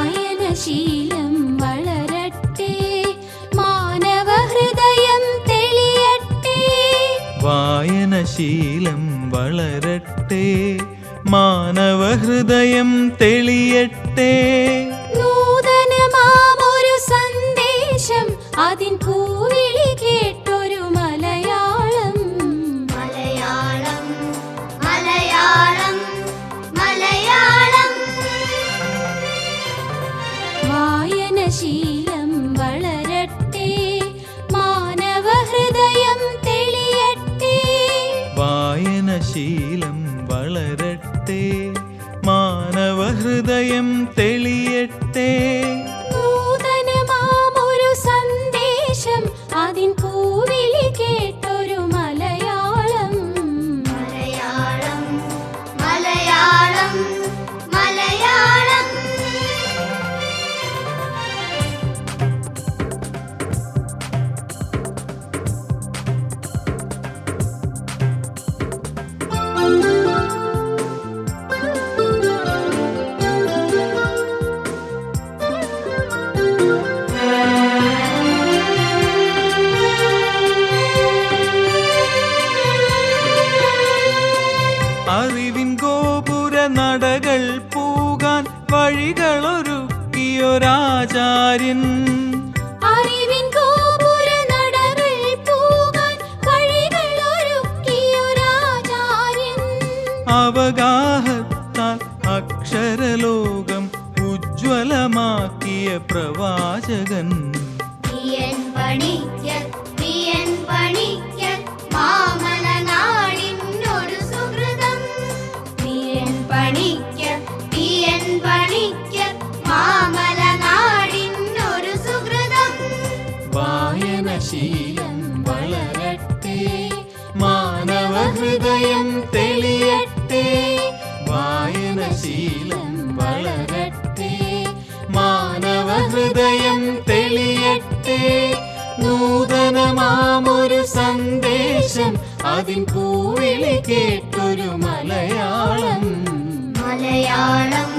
വായനശീലം വളരട്ടെ മാനവ ഹൃദയം തെളിയട്ടെ. നൂതനമാമൊരു സന്ദേശം അതിൻ വായനശീലം വളരട്ടെ. മാനവഹൃദയം തെളിയട്ടെ. വായനശീലം വളരട്ടെ. മാനവഹൃദയം തെളിയട്ടെ. നടകൾ പൂകാൻ വഴികളൊരുക്കിയൊരാചാര്യൻ. അവഗാഹത്താൽ അക്ഷരലോകം ഉജ്ജ്വലമാക്കിയ പ്രവാചകൻ. പിയൻ പണിക്കർ പിയൻ പണിക്കർ മാമലനാടിനൊരു സുഹൃതം. വായനശീലം വളരട്ടെ മാനവഹൃദയം തെളിയട്ടെ വായനശീലം വളരട്ടെ മാനവഹൃദയം തെളിയട്ടെ നൂതനമാമൊരു സന്ദേശം അതിൻ പൂവിളി കേട്ടൊരു മലയാളം. മലയാളം.